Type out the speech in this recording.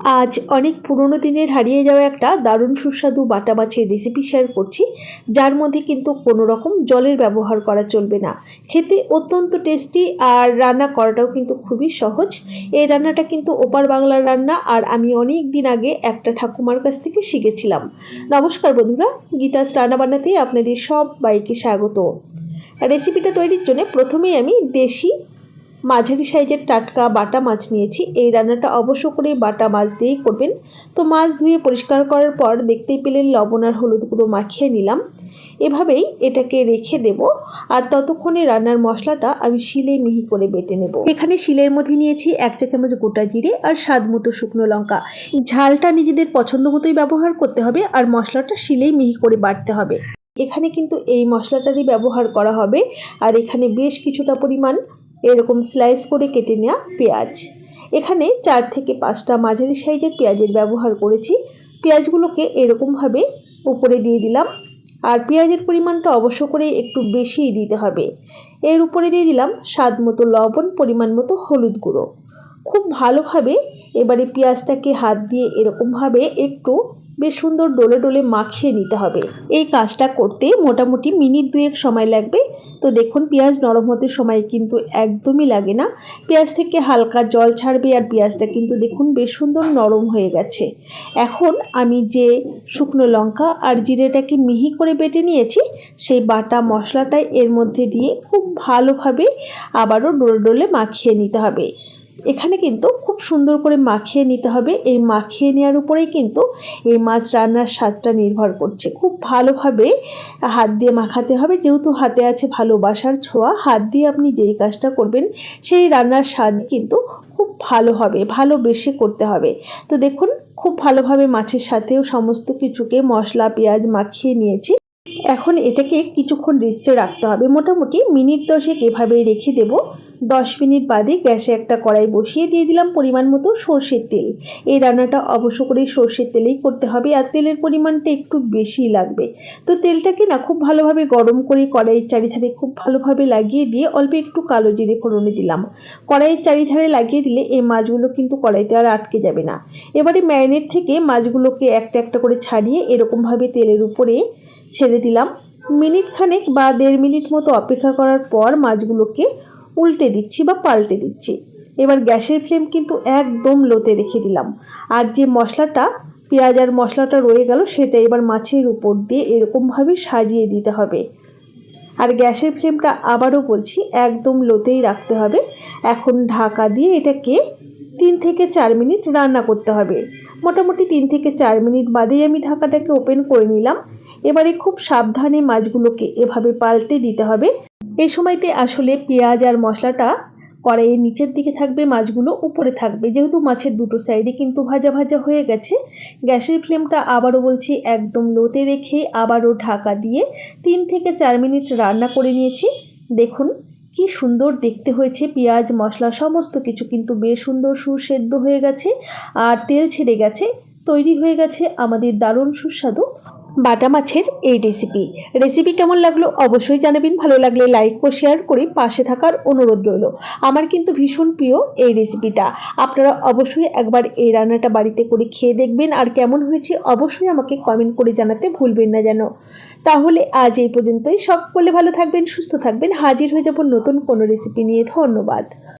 আজ অনেক পুরনো দিনের হারিয়ে যাওয়া একটা দারুণ সুস্বাদু বাটা মাছের রেসিপি শেয়ার করছি, যার মধ্যে কিন্তু কোনো রকম জলের ব্যবহার করা চলবে না। খেতে অত্যন্ত টেস্টি আর রান্না করাটাও কিন্তু খুবই সহজ। এই রান্নাটা কিন্তু ওপার বাংলার রান্না আর আমি অনেক দিন আগে একটা ঠাকুমার কাছ থেকে শিখেছিলাম। নমস্কার বন্ধুরা, গীতাস রান্না বান্নাতে আপনাদের সব বাইকে স্বাগত রেসিপিটা তৈরির জন্য প্রথমেই আমি দেশি মাঝারি সাইজের টাটকা বাটা মাছ নিয়েছি। এই রান্নাটা অবশ্য করে বাটা মাছ দিয়েই করবেন। তো মাছ ধুয়ে পরিষ্কার করার পর দেখতেই পেলেন লবণ আর হলুদ গুঁড়ো মাখিয়ে নিলাম। এভাবেই এটাকে রেখে দেব আর ততক্ষণে রান্নার মশলাটা আমি শিলে মিহি করে বেটে নেব। এখানে শিলের মধ্যে নিয়েছি এক চা চামচ গোটা জিরে আর স্বাদ মতো শুকনো লঙ্কা। ঝালটা নিজেদের পছন্দ মতোই ব্যবহার করতে হবে আর মশলাটা শিলেই মিহি করে বাটতে হবে। এখানে কিন্তু এই মশলাটারই ব্যবহার করা হবে। আর এখানে বেশ কিছুটা পরিমাণ এরকম স্লাইস করে কেটে নেওয়া পেঁয়াজ। এখানে চার থেকে পাঁচটা মাঝারি সাইজের পেঁয়াজের ব্যবহার করেছি। পেঁয়াজগুলোকে এরকমভাবে উপরে দিয়ে দিলাম। আর পেঁয়াজের পরিমাণটা অবশ্য করে একটু বেশিই দিতে হবে। এর উপরে দিয়ে দিলাম স্বাদ মতো লবণ, পরিমাণ মতো হলুদ গুঁড়ো। খুব ভালোভাবে এবারে পেঁয়াজটাকে হাত দিয়ে এরকমভাবে একটু বেশ সুন্দর ডোলে ডোলে মাখিয়ে নিতে হবে। এই কাজটা করতে মোটামুটি মিনিট দুয়েক সময় লাগবে। তো দেখুন, পেঁয়াজ নরম হতে সময় কিন্তু একদমই লাগে না। পেঁয়াজ থেকে হালকা জল ছাড়বে আর পেঁয়াজটা কিন্তু দেখুন বেশ সুন্দর নরম হয়ে গেছে। এখন আমি যে শুকনো লঙ্কা আর জিরেটাকে মিহি করে বেটে নিয়েছি, সেই বাটা মশলাটাই এর মধ্যে দিয়ে খুব ভালোভাবে আবারও ডোলে ডোলে মাখিয়ে নিতে হবে। এখানে কিন্তু খুব সুন্দর করে মাখিয়ে নিতে হবে। এই মাখিয়ে নেওয়ার উপরেই কিন্তু এই মাছ রান্নার স্বাদটা নির্ভর করছে। খুব ভালোভাবে হাত দিয়ে মাখাতে হবে। যেহেতু হাতে আছে ভালোবাসার ছোঁয়া, হাত দিয়ে আপনি যেই কাজটা করবেন সেই রান্নার স্বাদ কিন্তু খুব ভালো হবে, ভালোবেসে করতে হবে। তো দেখুন, খুব ভালোভাবে মাছের সাথেও সমস্ত কিছুকে মশলা, পেঁয়াজ মাখিয়ে নিয়েছি। এখন এটাকে কিছুক্ষণ রেস্টে রাখতে হবে। মোটামুটি মিনিট দশেক এভাবে রেখে দেব। দশ মিনিট বাদে গ্যাসে একটা কড়াই বসিয়ে দিয়ে দিলাম পরিমাণ মতো সর্ষের তেল। এই রান্নাটা অবশ্য করে সর্ষের তেলেই করতে হবে আর তেলের পরিমাণটা একটু বেশি লাগবে। তো তেলটাকে না খুব ভালোভাবে গরম করে কড়াইয়ের চারিধারে খুব ভালোভাবে লাগিয়ে দিয়ে অল্প একটু কালো জিরে ফোড়নে দিলাম। কড়াইয়ের চারিধারে লাগিয়ে দিলে এই মাছগুলো কিন্তু কড়াইতে আর আটকে যাবে না। এবারে ম্যারিনেট থেকে মাছগুলোকে একটা একটা করে ছাড়িয়ে এরকমভাবে তেলের উপরে ছেড়ে দিলাম। মিনিট খানেক বা দেড় মিনিট মতো অপেক্ষা করার পর মাছগুলোকে উল্টে দিচ্ছি বা পাল্টে দিচ্ছি। এবার গ্যাসের ফ্লেম কিন্তু একদম লোতে রেখে দিলাম। আর যে মশলাটা, পেঁয়াজ আর মশলাটা রয়ে গেল, সেটা এবার মাছের উপর দিয়ে এরকমভাবে সাজিয়ে দিতে হবে। আর গ্যাসের ফ্লেমটা আবারও বলছি, একদম লোতেই রাখতে হবে। এখন ঢাকা দিয়ে এটাকে তিন থেকে চার মিনিট রান্না করতে হবে। মোটামুটি তিন থেকে চার মিনিট বাদেই আমি ঢাকাটাকে ওপেন করে নিলাম। এবারে খুব সাবধানে মাছগুলোকে এভাবে পাল্টে দিতে হবে। এই সময়তে আসলে পেঁয়াজ আর মশলাটা কড়াইয়ের নিচের দিকে থাকবে, মাছগুলো উপরে থাকবে। যেহেতু মাছের দুটো সাইডে কিন্তু ভাজা ভাজা হয়ে গেছে, গ্যাসের ফ্লেমটা আবারও বলছি একদম লোতে রেখে আবারও ঢাকা দিয়ে তিন থেকে চার মিনিট রান্না করে নিয়েছি। দেখুন, কি সুন্দর দেখতে হয়েছে পেঁয়াজ, মশলা, সমস্ত কিছু কিন্তু বেশ সুন্দর সুসেদ্ধ হয়ে গেছে আর তেল ছেড়ে গেছে, তৈরি হয়ে গেছে আমাদের দারুণ সুস্বাদু বাটা মাছের এই রেসিপি রেসিপি কেমন লাগল অবশ্যই জানাবেন। ভালো লাগলে লাইক ও শেয়ার করে পাশে থাকার অনুরোধ রইল। আমার কিন্তু ভীষণ প্রিয় এই রেসিপিটা আপনারা অবশ্যই একবার এই রান্নাটা বাড়িতে করে খেয়ে দেখবেন। আর কেমন হয়েছে অবশ্যই আমাকে কমেন্ট করে জানাতে ভুলবেন না যেন। তাহলে আজ এই পর্যন্তই। সকলে ভালো থাকবেন, সুস্থ থাকবেন। হাজির হয়ে যাব নতুন কোনো রেসিপি নিয়ে। ধন্যবাদ।